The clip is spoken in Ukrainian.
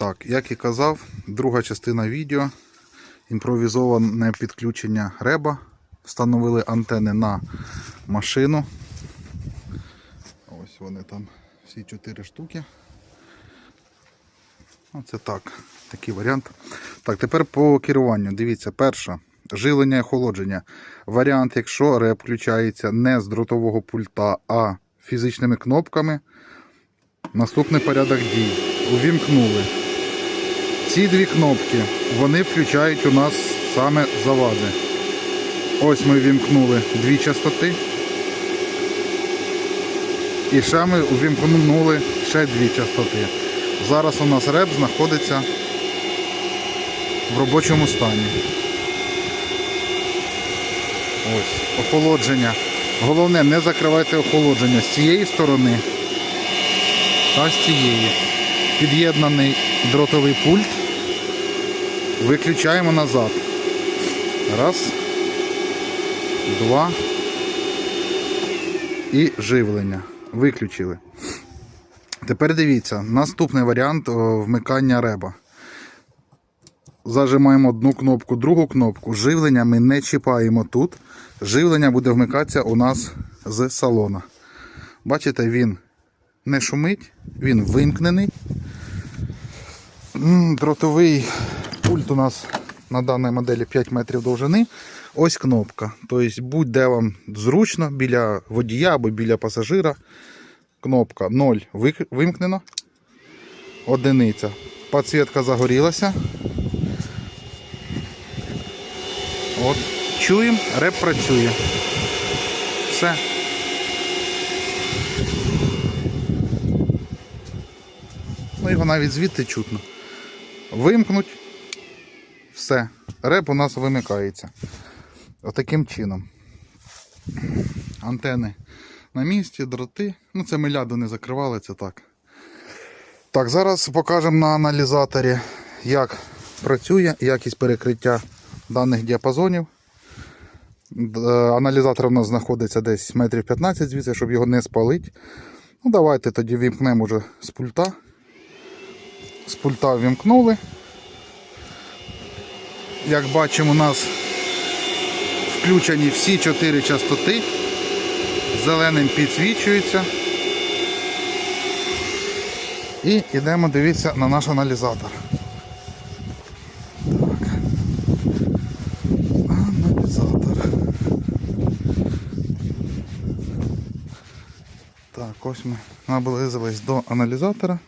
Так, як і казав, друга частина відео. Імпровізоване підключення реба. Встановили антени на машину. Ось вони там всі чотири штуки. Оце так. Такий варіант. Так, тепер по керуванню. Дивіться, перша. Жилення і охолодження. Варіант, якщо реп включається не з дротового пульта, а фізичними кнопками. Наступний порядок дій. Увімкнули. Ці дві кнопки, вони включають у нас саме завади. Ось ми вімкнули дві частоти. І ще ми увімкнули ще дві частоти. Зараз у нас реп знаходиться в робочому стані. Ось, охолодження. Головне, не закривайте охолодження з цієї сторони та з цієї. Під'єднаний дротовий пульт. Виключаємо назад. Раз. Два. І живлення. Виключили. Тепер дивіться, наступний варіант вмикання реба. Зажимаємо одну кнопку, другу кнопку. Живлення ми не чіпаємо тут. Живлення буде вмикатися у нас з салона. Бачите, він не шумить, він вимкнений. Дротовий пульт у нас на даній моделі 5 метрів довжини. Ось кнопка. Тобто будь-де вам зручно, біля водія або біля пасажира. Кнопка 0 вик- вимкнено. Одиниця. Підсвітка загорілася. От. Чуємо, реп працює. Все. Ну його навіть звідти чутно. Вимкнуть. Все. Реп у нас вимикається. Отаким чином. Антени на місці, дроти. Ну це ми ляду не закривали, це так. Так, зараз покажемо на аналізаторі, як працює якість перекриття даних діапазонів. Е, Аналізатор у нас знаходиться десь метрів 15 звідси, щоб його не спалити. Ну, давайте тоді вімкнемо вже з пульта. З пульта вімкнули. Як бачимо, у нас включені всі чотири частоти. Зеленим підсвічується. І йдемо дивитися на наш аналізатор. Аналізатор. Так, ось ми наблизились до аналізатора.